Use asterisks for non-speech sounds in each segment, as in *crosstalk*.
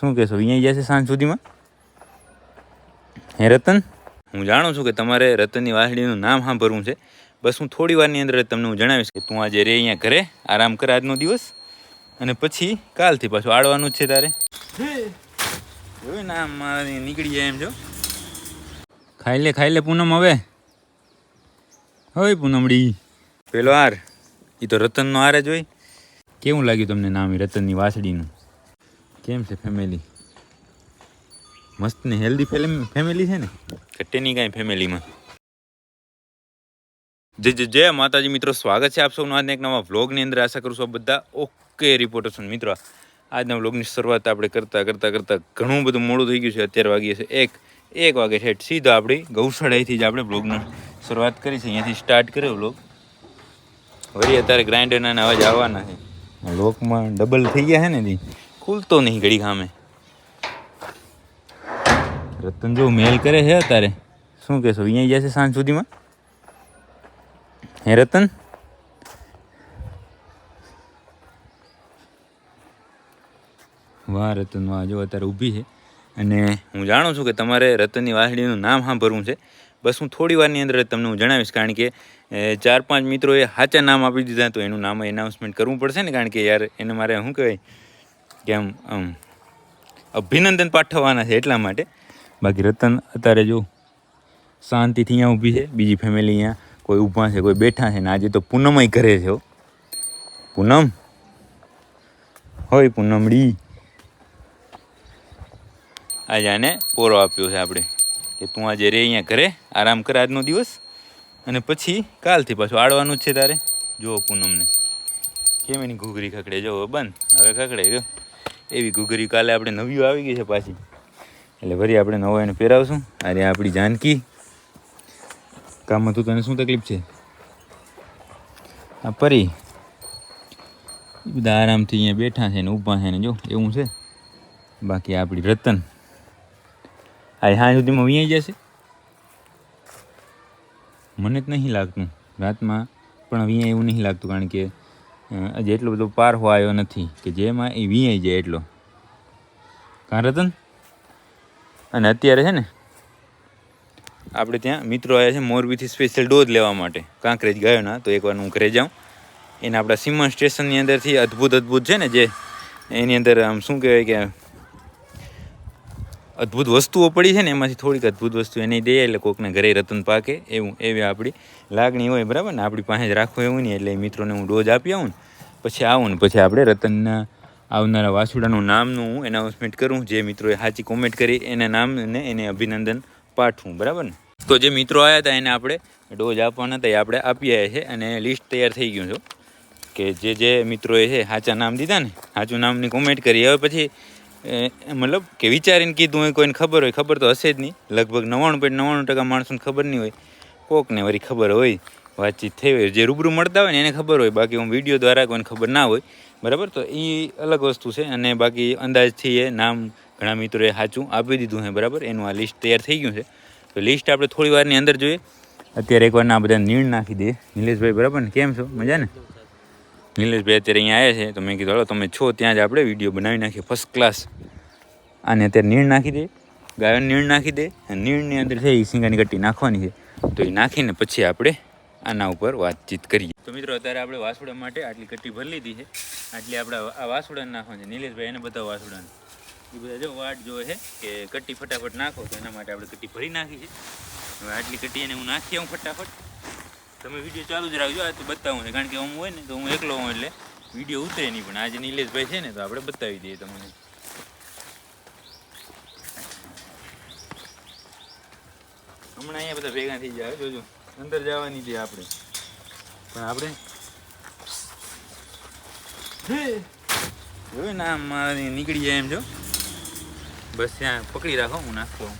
શું કહેશો? અહીંયા જશે સાંજ સુધીમાં? હે રતન? હું જાણું છું કે તમારે રતનની વાસળીનું નામ સાંભળવું છે. બસ હું થોડી વારની અંદર તમને હું જણાવીશ કે તું આજે રે અહીંયા ઘરે, આરામ કર આજનો દિવસ. અને પછી કાલથી પાછું આડવાનું જ છે તારે. જોયું ને મારે નીકળી જાય એમ જો. ખાઈ લે ખાઈ લે પૂનમ હવે. હવે પૂનમડી. પેલો હાર. એ તો રતનનો હાર જ હોય. કેવું લાગ્યું તમને નામ રતનની વાસળીનું? કેમ છે ફેમિલી મસ્ત ને હેલ્ધી ફેમિલી છે ને? ઘટે કાંઈ ફેમિલીમાં જય જય જય માતાજી મિત્રો સ્વાગત છે આપ સૌનું આજના એક નવા વ્લોગની અંદર. આશા કરું છું બધા ઓકે રિપોર્ટર છું મિત્રો. આજના વ્લોગની શરૂઆત આપણે કરતાં કરતાં કરતાં ઘણું બધું મોડું થઈ ગયું છે. અત્યારે વાગીએ છે એક એક વાગે છે સીધો આપણી ગૌશાળાએથી જ આપણે બ્લોગની શરૂઆત કરી છે. અહીંયાથી સ્ટાર્ટ કર્યો વ્લોગ વળી અત્યારે ગ્રાઇન્ડરના અવાજ આવવાના છે. લોકમાં ડબલ થઈ ગયા છે ને દી ખુલતો નહીં ઘડી ખામે રતન જો મેલ કરે છે અત્યારે. શું કહેશો, અહીંયા જશે સાંજ સુધીમાં? હે રતન? વાહ રતન, વાહ, જો અત્યારે ઊભી છે. અને હું જાણું છું કે તમારે રતનની વાસળીનું નામ સાંભળવું છે. બસ હું થોડી વારની અંદર તમને હું જણાવીશ, કારણ કે ચાર પાંચ મિત્રોએ સાચા નામ આપી દીધા, તો એનું નામ એનાઉન્સમેન્ટ કરવું પડશે ને, કારણ કે યાર એને મારે શું કહેવાય? કે આમ અભિનંદન પાઠવવાના છે એટલા માટે. બાકી રતન અત્યારે જો શાંતિથી અહીંયા ઊભી છે, બીજી ફેમિલી અહીંયા કોઈ ઊભા છે, કોઈ બેઠા છે, ને આજે તો પૂનમય ઘરે છે પૂનમ. હોય પૂનમડી. આજે આને પોરો આપ્યો છે આપણે, કે તું આજે રે અહીંયા ઘરે, આરામ કર આજનો દિવસ, અને પછી કાલથી પાછું આડવાનું છે તારે. જુઓ પૂનમને. કેમ એની ઘૂઘરી ખકડે જો બંધ. હવે ખકડે જો એવી ઘૂઘરી કાલે આપણે નવી આવી ગઈ છે પાછી. એટલે ફરી આપણે નવો એને પહેરાવશું. અરે આપણી જાનકી. કામમાં તું તને શું તકલીફ છે? આ પરી. બધા આરામથી અહીંયા બેઠા છે ને ઊભા છે ને જો, એવું છે. બાકી આપણી રતન. આ હા સુધીમાં વિયાઈ જશે. મને જ નહીં લાગતું. રાતમાં પણ અહીંયા એવું નહીં લાગતું, કારણ કે હજી એટલો બધો પારહો આવ્યો નથી કે જેમાં એ વિયાઈ જાય એટલો. કાં રતન? અને અત્યારે છે ને, આપણે ત્યાં મિત્રો આવ્યા છે મોરબીથી સ્પેશિયલ ડોઝ લેવા માટે. કાંકરેજ ગયો ના, તો એકવાર હું ઘરે જાઉં. એને આપણા સિમન સ્ટેશનની અંદરથી અદ્ભુત અદ્ભુત છે ને જે એની અંદર આમ શું કહેવાય કે અદ્ભુત વસ્તુઓ પડી છે ને, એમાંથી થોડીક અદ્ભુત વસ્તુ એને દઈએ એટલે કોકને ઘરે રતન પાકે, એવું, એવી આપણી લાગણી હોય, બરાબર ને? આપણી પાસે જ રાખવું એવું નહીં, એટલે મિત્રોને હું ડોઝ આપી આવું ને, પછી આવું ને, પછી આપણે રતનના આવનારા વાસુડાનું નામનું હું એનાઉન્સમેન્ટ કરું, જે મિત્રોએ સાચી કોમેન્ટ કરી, એના નામને એને અભિનંદન પાઠવું, બરાબર ને? તો જે મિત્રો આવ્યા હતા, એને આપણે ડોઝ આપવાના હતા, એ આપણે આપી આવ્યા છે, અને લિસ્ટ તૈયાર થઈ ગયું છે કે જે જે મિત્રોએ છે, સાચા નામ દીધા ને, સાચું નામની કોમેન્ટ કરી, હવે પછી મતલબ કે વિચારીને કીધું હોય, કોઈને ખબર હોય, ખબર તો હશે જ નહીં. લગભગ નવ્વાણું પોઈન્ટ નવ્વાણું ટકા માણસોને ખબર નહીં હોય. કોકને વળી ખબર હોય, વાતચીત થઈ હોય. જે રૂબરૂ મળતા હોય ને એને ખબર હોય. બાકી હું વીડિયો દ્વારા કોઈને ખબર ના હોય. બરાબર? તો એ અલગ વસ્તુ છે અને બાકી અંદાજથી એ નામ ઘણા મિત્રોએ સાચું આપી દીધું છે, બરાબર? એનું આ લિસ્ટ તૈયાર થઈ ગયું છે. તો લિસ્ટ આપણે થોડી વારની અંદર જોઈએ. અત્યારે એકવાર ના બધા નીણ નાખી દઈએ નિલેશભાઈ, બરાબર ને? કેમ છો? મજા ને નિલેશભાઈ અત્યારે અહીંયા આવ્યા છે તો મેં કીધું, હાલો, તમે છો ત્યાં જ આપણે વીડિયો બનાવી નાખીએ ફર્સ્ટ ક્લાસ આને અત્યારે નીણ નાખી દે, ગાયોને નીણ નાખી દે, અને નીણની અંદર છે એ સિંગાની કટ્ટી નાખવાની છે. તો એ નાખીને પછી આપણે આના ઉપર વાતચીત કરીએ. તો મિત્રો, અત્યારે આપણે વાસુડા માટે આટલી કટ્ટી ભરી લીધી છે. આટલી આપણે આ વાસુડાને નાખવાની છે. નિલેશભાઈ, એને બધા વાસુડાને. એ બધા જો વાટ જોવે છે કે કટ્ટી ફટાફટ નાખો તો એના માટે આપણે કટ્ટી ભરી નાખી છે. હવે આટલી કટ્ટી એને હું નાખી આવું ફટાફટ. તમે વીડિયો ચાલુ જ રાખજો. આ તો બતાવું છે. કારણ કે હું હોય ને, તો હું એકલો હોઉં એટલે વીડિયો ઉતરે નહીં. પણ આજે નિલેશભાઈ છે ને, તો આપણે બતાવી દઈએ તમને. હમણાં અહીંયા બધા ભેગા થઈ જાય જોજો અંદર જવાની છે આપણે. પણ આપણે જોયું ને, આમ નીકળી જાય એમ જો. બસ ત્યાં પકડી રાખો, હું નાખતો હોઉં.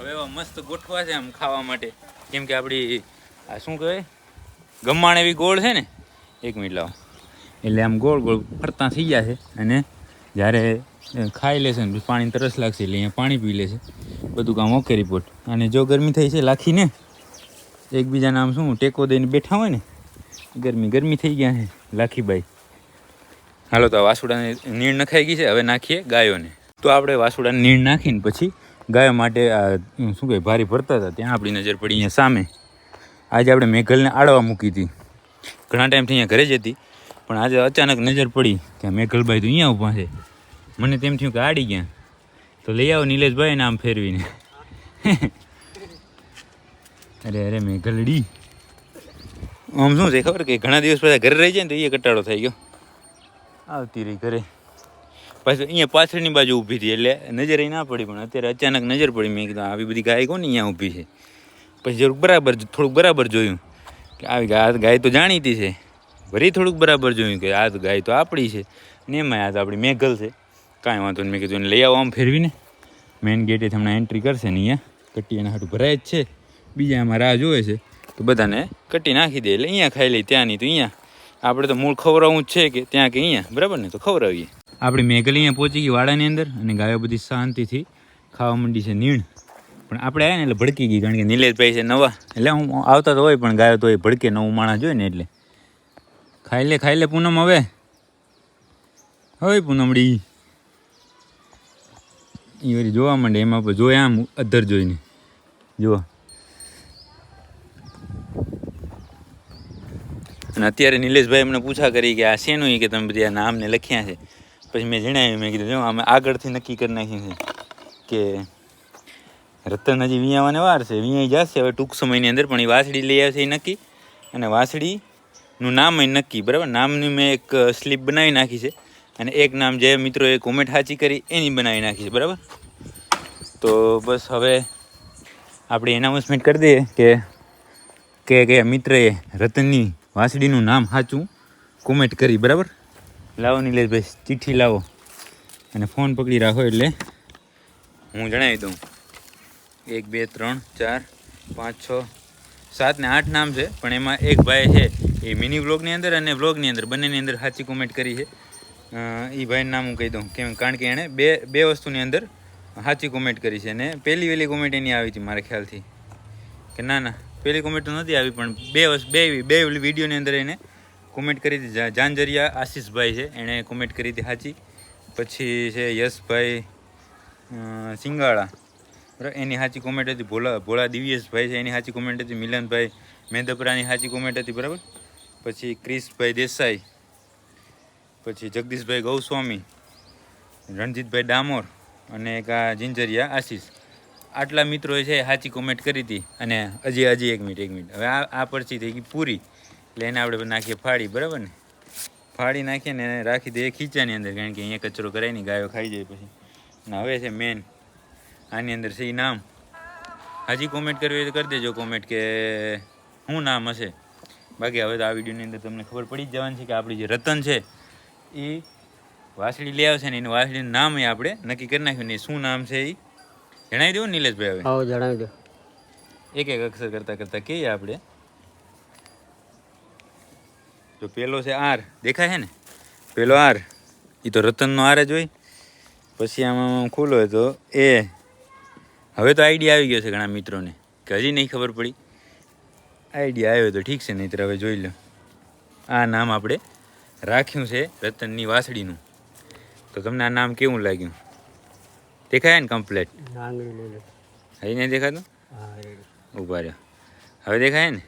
હવે એવા મસ્ત ગોઠવા છે આમ ખાવા માટે. કેમ કે આપણી આ શું કહેવાય? ગમાણ એવી ગોળ છે ને? એક મિનિટ લાવો. એટલે આમ ગોળ ગોળ ફરતા થઈ ગયા છે. અને જ્યારે ખાઈ લેશે ને પાણી તરસ લાગશે એટલે અહીંયા પાણી પી લેશે. બધું કામ ઓકે રિપોર્ટ અને જો ગરમી થઈ છે લાખીને, એકબીજાના આમ શું, ટેકો દઈને બેઠા હોય ને, ગરમી ગરમી થઈ ગયા છે લાખીભાઈ હાલો તો વાસુડાને નીણ નખાઈ ગઈ છે. હવે નાખીએ ગાયોને. તો આપણે વાસુડાને નીણ નાખીને પછી ગાયો માટે શું કહે ભારી ભરતા હતા. ત્યાં આપણી નજર પડી અહીંયા સામે. આજે આપણે મેઘલને આડવા મૂકી હતી. ઘણા ટાઈમથી અહીંયા ઘરે જ હતી, પણ આજે અચાનક નજર પડી કે મેઘલભાઈ તો અહીંયા ઊભા છે. મને તેમ થયું કે આડી ગયા. તો લઈ આવો નિલેશભાઈ નામ ફેરવીને. *laughs* અરે અરે, મેઘલડી. આમ શું છે ખબર કે ઘણા દિવસ પછી ઘરે રહી જાય ને તો એ કટાળો થઈ ગયો. આવતી રહી ઘરે. પાછું અહીંયા પાછળની બાજુ ઊભી હતી એટલે નજરે ના પડી, પણ અત્યારે અચાનક નજર પડી મેં કીધું, આવી બધી ગાય કોને અહીંયા ઊભી છે? પછી જરૂર બરાબર, થોડુંક બરાબર જોયું કે આવી ગાય ગાય તો જાણીતી છે. ફરી થોડુંક બરાબર જોયું કે આ તો ગાય તો આપણી છે. ને એમાં આ તો આપણી મેઘલ છે. કાંઈ વાંધો નહીં, મેં કીધું લઈ આવો આમ ફેરવીને. મેઇન ગેટે હમણાં એન્ટ્રી કરશે ને અહીંયા. કટ્ટી એના હાટું ભરાય જ છે. બીજા એમાં રાહ જોવે છે. તો બધાને કટ્ટી નાખી દે, એટલે અહીંયા ખાઈ લઈ ત્યાં નહીં તો અહીંયા. આપણે તો મૂળ ખવડાવવું જ છે કે ત્યાં કે અહીંયા, બરાબર ને? તો ખવડાવીએ. આપણી મેઘલી અહીંયા પહોંચી ગઈ વાડાની અંદર અને ગાયો બધી શાંતિથી ખાવા માંડી છે નીણ. પણ આપણે આવ્યા ને એટલે ભડકી ગઈ, કારણ કે નિલેશભાઈ છે નવા. એટલે હું આવતા તો હોય, પણ ગાયો તો એ ભડકે, નવું માણસ જોઈએ ને એટલે. ખાઈ લે ખાઈ લે પૂનમ હવે. હવે પૂનમડી. એ વળી જોવા માંડે, એમાં પણ જોયા આમ અધર જોઈને. જુઓ. અને અત્યારે નિલેશભાઈ એમને પૂછા કરી કે આ શેનું કે તમે બધી આ નામને લખ્યા છે? પછી મેં જણાવ્યું, મેં કીધું, જો, અમે આગળથી નક્કી કરી નાખ્યું છે કે રતન હજી વિયાવાને વાર છે વિયાઈ જશે. હવે ટૂંક સમયની અંદર પણ એ વાસડી લઈ આવશે એ નક્કી. અને વાસડીનું નામ એ નક્કી, બરાબર? નામની મેં એક સ્લીપ બનાવી નાખી છે. અને એક નામ જે મિત્રોએ કોમેન્ટ સાચી કરી, એની બનાવી નાખી છે, બરાબર? તો બસ હવે આપણે એનાઉન્સમેન્ટ કરી દઈએ કે કે કે મિત્રએ રતનની વાસળીનું નામ સાચું કોમેન્ટ કરી, બરાબર? લાવો નિલેશભાઈ ચિઠ્ઠી લાવો. અને ફોન પકડી રાખો એટલે હું જણાવી દઉં. એક, બે, ત્રણ, ચાર, પાંચ, છ, સાત ને આઠ નામ છે, પણ એમાં એક ભાઈ છે, એ મિની વ્લોગની અંદર અને વ્લોગની અંદર, બંનેની અંદર સાચી કોમેન્ટ કરી છે. એ ભાઈનું નામ હું કહી દઉં. કેમ, કારણ કે એણે બે બે વસ્તુની અંદર સાચી કોમેન્ટ કરી છે. અને પહેલી વહેલી કોમેન્ટ એની આવી હતી મારા ખ્યાલથી. કે ના ના, પહેલી કોમેન્ટ તો નથી આવી, પણ બે બે બે વિડીયોની અંદર એને કોમેન્ટ કરી હતી. જાંજરિયા આશીષભાઈ છે, એણે કોમેન્ટ કરી હતી સાચી. પછી છે યશભાઈ સિંગાળા. બરાબર? એની સાચી કોમેન્ટ હતી. ભોલા, ભોળા દિવ્યેશભાઈ છે, એની સાચી કોમેન્ટ હતી. મિલનભાઈ મેંદપરાની સાચી કોમેન્ટ હતી, બરાબર? પછી ક્રિશભાઈ દેસાઈ. પછી જગદીશભાઈ ગૌસ્વામી. રણજીતભાઈ ડામોર. અને એક આ જિંજરિયા આશીષ. આટલા મિત્રોએ છે સાચી કોમેન્ટ કરી હતી. અને હજી હજી એક મિનિટ એક મિનિટ. હવે આ આ પરચી થઈ ગઈ પૂરી. એટલે એને આપણે નાખીએ ફાડી બરાબર ને? ફાડી નાખીએ ને રાખી દઈએ ખીચાની અંદર કારણ કે અહીંયા કચરો કરાય ને ગાયો ખાઈ જાય પછી. ને હવે છે મેન આની અંદર છે એ નામ. હજી કોમેન્ટ કરવી હોય તો કરી દેજો કોમેન્ટ કે શું નામ હશે. બાકી હવે તો આ વિડીયોની અંદર તમને ખબર પડી જ જવાની છે કે આપણી જે રતન છે એ વાસળી લઈ આવશે ને એનું વાસળીનું નામ એ આપણે નક્કી કરી નાખ્યું ને શું નામ છે એ જણાવી દઉં નિલેશભાઈ હવે. જણાવી દો. એક એક અક્ષર કરતા કરતા કહીએ આપણે. જો પેલો છે આર. દેખાય છે ને? પેલો આર. એ તો રતનનો આર જ હોય. પછી આમાં ખુલ્લો હોય તો એ. હવે તો આઈડિયા આવી ગયો છે ઘણા મિત્રોને કે હજી નહીં ખબર પડી. આઈડિયા આવ્યો તો ઠીક છે નહીં હવે જોઈ લો. આ નામ આપણે રાખ્યું છે રતનની વાસળીનું. તો તમને આ નામ કેવું લાગ્યું? દેખાય ને કમ્પ્લેટ હજી નહીં દેખાતું ઊભા ઊભા રહ્યો. હવે દેખાય ને?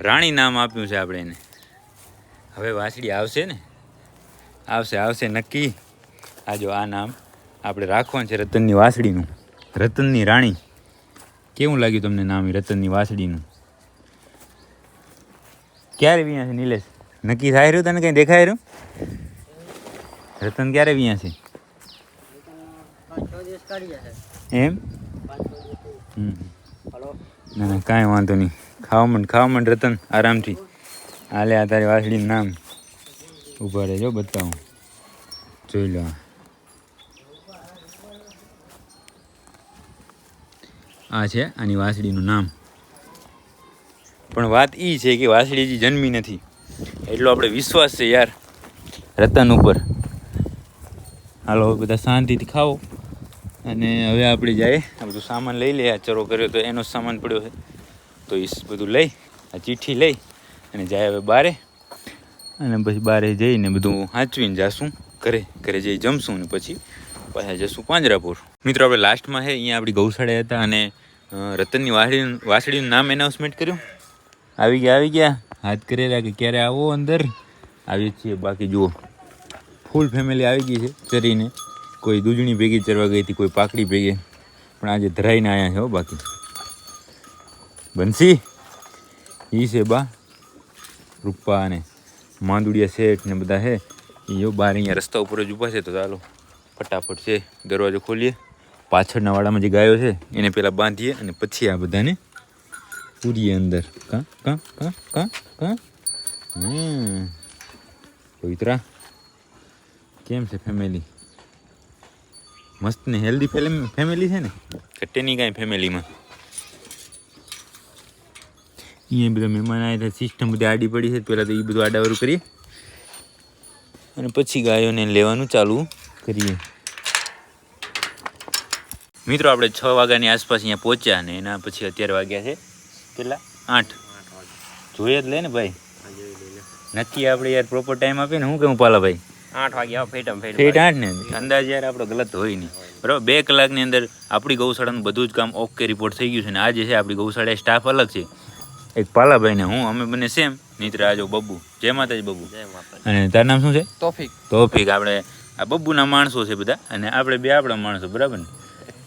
રાણી નામ આપ્યું છે આપણે એને. હવે વાંસળી આવશે ને? આવશે આવશે, નક્કી. આ જો આ નામ આપણે રાખવાનું છે રતનની વાંસળીનું રતનની રાણી. કેવું લાગ્યું તમને નામ રતનની વાંસળીનું ક્યારે વ્યાં છે નિલેશ? નક્કી થાય રહ્યું? તને કંઈ દેખાય રહ્યું? રતન ક્યારે વ્યાં છે? એમ? ના ના, કાંઈ વાંધો નહીં. ખાવા માંડ ખાવા માંડ રતન, આરામથી. હાલે આ તારી વાસળીનું નામ. ઊભા રહેજો બતાવું. જોઈ લો આ. આ છે આની વાસળીનું નામ. પણ વાત એ છે કે વાસળીજી જન્મી નથી. એટલો આપણે વિશ્વાસ છે યાર. રતન ઉપર. હાલો બધા શાંતિથી ખાઓ. અને હવે આપણે જાય બધું સામાન લઈ લે, આ ચરો કર્યો તો એનો સામાન પડ્યો છે. તો એ બધું લઈ, આ ચીઠી લઈ અને જાય હવે બારે. અને પછી બારે જઈને બધું સાચવીને જાશું ઘરે ઘરે જઈ જમશું ને પછી પાછા જશું પાંજરાપુર. મિત્રો આપણે લાસ્ટમાં છે અહીંયા આપણી ગૌશાળા હતા અને રતનની વાસળી વાસળીનું નામ એનાઉન્સમેન્ટ કર્યું. આવી ગયા આવી ગયા. હાથ કરેલા કે ક્યારે આવો અંદર? આવીએ છીએ. બાકી જુઓ ફૂલ ફેમિલી આવી ગઈ છે ચરીને. કોઈ દૂધણી ભેગી ચરવા ગઈ હતી કોઈ પાકડી ભેગી. પણ આજે ધરાઈને આવ્યા છે હો બાકી. બંસી? ઈ છે બા. રૂપા અને માંદુડિયા શેઠ ને બધા છે એ બહાર અહીંયા રસ્તા ઉપર જ ઊભા છે તો ચાલો ફટાફટ છે દરવાજો ખોલીએ. પાછળના વાડામાં જે ગાયો છે એને પહેલાં બાંધીએ અને પછી આ બધાને પૂરીએ અંદર. કા, કાં કાં કાં કાં? પવિત્રા, કેમ છે ફેમિલી મસ્ત ને હેલ્ધી ફેમિલી છે ને? કટ્ટેની કાંઈ ફેમિલીમાં અહીંયા બધા મહેમાન આવ્યા હતા સિસ્ટમ બધી આડી પડી છે પહેલાં તો એ બધું આડાવરું કરીએ. અને પછી ગાયોને લેવાનું ચાલુ કરીએ. મિત્રો આપણે છ વાગ્યાની આસપાસ અહીંયા પહોંચ્યા ને એના પછી અત્યારે વાગ્યા છે કેટલા? આઠ. જોઈએ જ લે ને ભાઈ. નક્કી આપણે યાર પ્રોપર ટાઈમ આપીએ ને હું કેવું પાલાભાઈ આઠ વાગ્યા ફેટમ ફેટ ફેટ આઠ ને? અંદાજ યાર આપણો ગલત હોય નહીં. બરાબર બે કલાકની અંદર આપણી ગૌશાળાનું બધું જ કામ ઓકે રિપોર્ટ થઈ ગયું છે ને આજે છે આપણી ગૌશાળા સ્ટાફ અલગ છે. એક પાલાભાઈ ને હું અમે બંને સેમ નીત્ર આજો બબ્બુ. જય માતાજી બબ્બુ. અને તારું નામ શું છે? તોફિક. તોફિક. આપણે આ બબ્બુના માણસો છે બધા અને આપણે બે આપણા માણસો બરાબર ને?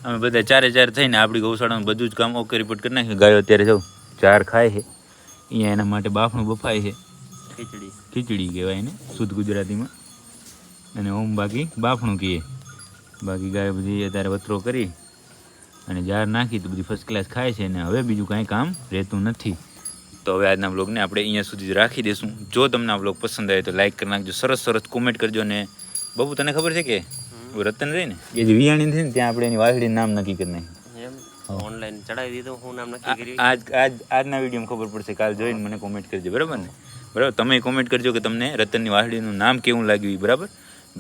અમે બધા ચારે ચાર થઈને આપણી ગૌશાળાનું બધું જ કામ ઓકે રિપોર્ટ કરી નાખ્યું ગાયો અત્યારે જવું ચાર ખાય છે. અહીંયા એના માટે બાફણું બફાય છે. ખીચડી. ખીચડી કહેવાય એને શુદ્ધ ગુજરાતીમાં. અને ઓમ બાકી બાફણું કહીએ. બાકી ગાય બધી અત્યારે વતરો કરી. અને જાર નાખી તો બધી ફર્સ્ટ ક્લાસ ખાય છે અને હવે બીજું કાંઈ કામ રહેતું નથી. તો હવે આજના બ્લોગને આપણે અહીંયા સુધી જ રાખી દઈશું. જો તમને આ બ્લોગ પસંદ આવે તો લાઈક કરી નાખજો સરસ સરસ કોમેન્ટ કરજો ને બબુ તને ખબર છે કે રતન રહી ને એ જે વિયાણી છે ને ત્યાં આપણે એની વાસળી નામ નક્કી કરી નાખ્યું. ઓનલાઈન ચડાવી દીધું હું નામ નક્કી કરી આજ આજ આજના વિડીયોમાં ખબર પડશે કાલ જોઈને મને કોમેન્ટ કરજો બરાબર ને? બરાબર તમે કોમેન્ટ કરજો કે તમને રતનની વાસળીનું નામ કેવું લાગ્યું બરાબર?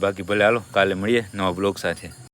બાકી ભલે હાલો કાલે મળીએ નવા બ્લોગ સાથે.